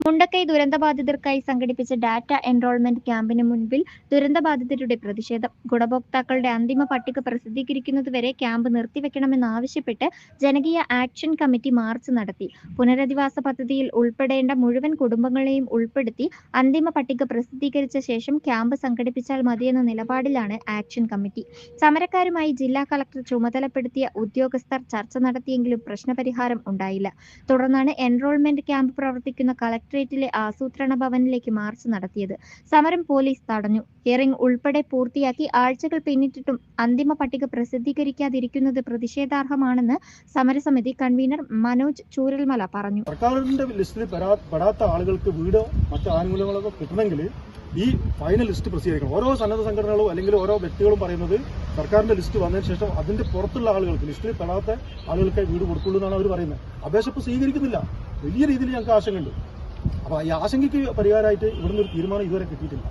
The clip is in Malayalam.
മുണ്ടക്കൈ ദുരന്തബാധിതർക്കായി സംഘടിപ്പിച്ച ഡാറ്റ എൻറോൾമെന്റ് ക്യാമ്പിന് മുൻപിൽ ദുരന്തബാധിതരുടെ പ്രതിഷേധം. ഗുണഭോക്താക്കളുടെ അന്തിമ പട്ടിക പ്രസിദ്ധീകരിക്കുന്നതുവരെ ക്യാമ്പ് നിർത്തിവെക്കണമെന്നാവശ്യപ്പെട്ട് ജനകീയ ആക്ഷൻ കമ്മിറ്റി മാർച്ച് നടത്തി. പുനരധിവാസ പദ്ധതിയിൽ ഉൾപ്പെടേണ്ട മുഴുവൻ കുടുംബങ്ങളെയും ഉൾപ്പെടുത്തി അന്തിമ പട്ടിക പ്രസിദ്ധീകരിച്ച ശേഷം ക്യാമ്പ് സംഘടിപ്പിച്ചാൽ മതിയെന്ന നിലപാടിലാണ് ആക്ഷൻ കമ്മിറ്റി. സമരക്കാരുമായി ജില്ലാ കളക്ടർ ചുമതലപ്പെടുത്തിയ ഉദ്യോഗസ്ഥർ ചർച്ച നടത്തിയെങ്കിലും പ്രശ്നപരിഹാരം ഉണ്ടായില്ല. തുടർന്നാണ് എൻറോൾമെന്റ് ക്യാമ്പ് പ്രവർത്തിക്കുന്ന കളക്ടറേറ്റിലെ ആസൂത്രണ ഭവനിലേക്ക് മാർച്ച് നടത്തിയത്. സമരം പോലീസ് തടഞ്ഞു. ഹിയറിംഗ് ഉൾപ്പെടെ പൂർത്തിയാക്കി ആഴ്ചകൾ പിന്നിട്ടിട്ടും അന്തിമ പട്ടിക പ്രസിദ്ധീകരിക്കാതിരിക്കുന്നത് പ്രതിഷേധാർഹമാണെന്ന് സമരസമിതി കൺവീനർ മനോജ് ചൂരൽമല പറഞ്ഞു. സർക്കാരിന്റെ ലിസ്റ്റിൽ ആളുകൾക്ക് വീടോ മറ്റു ആനുകൂല്യങ്ങളൊക്കെ കിട്ടണമെങ്കിൽ ഈ ഫൈനൽ ലിസ്റ്റ് പ്രസിദ്ധീകരിക്കണം. ഓരോ സന്നദ്ധ സംഘടനകളും അല്ലെങ്കിൽ ഓരോ വ്യക്തികളും പറയുന്നത് സർക്കാരിന്റെ ലിസ്റ്റ് വന്നതിന് ശേഷം അതിന്റെ പുറത്തുള്ള ആളുകൾക്ക് ലിസ്റ്റിൽ പെടാത്ത ആളുകൾക്ക് വീട് കൊടുക്കുള്ളൂ എന്നാണ് അവർ പറയുന്നത്. അപേക്ഷ ഇപ്പോൾ സ്വീകരിക്കുന്നില്ല. വലിയ രീതിയിൽ ഞങ്ങൾക്ക് ആശങ്കയുണ്ട്. അപ്പോൾ ഈ ആശങ്കയ്ക്ക് പരിഹാരമായിട്ട് ഇവിടുന്ന് ഒരു തീരുമാനം ഇതുവരെ കിട്ടിയിട്ടില്ല.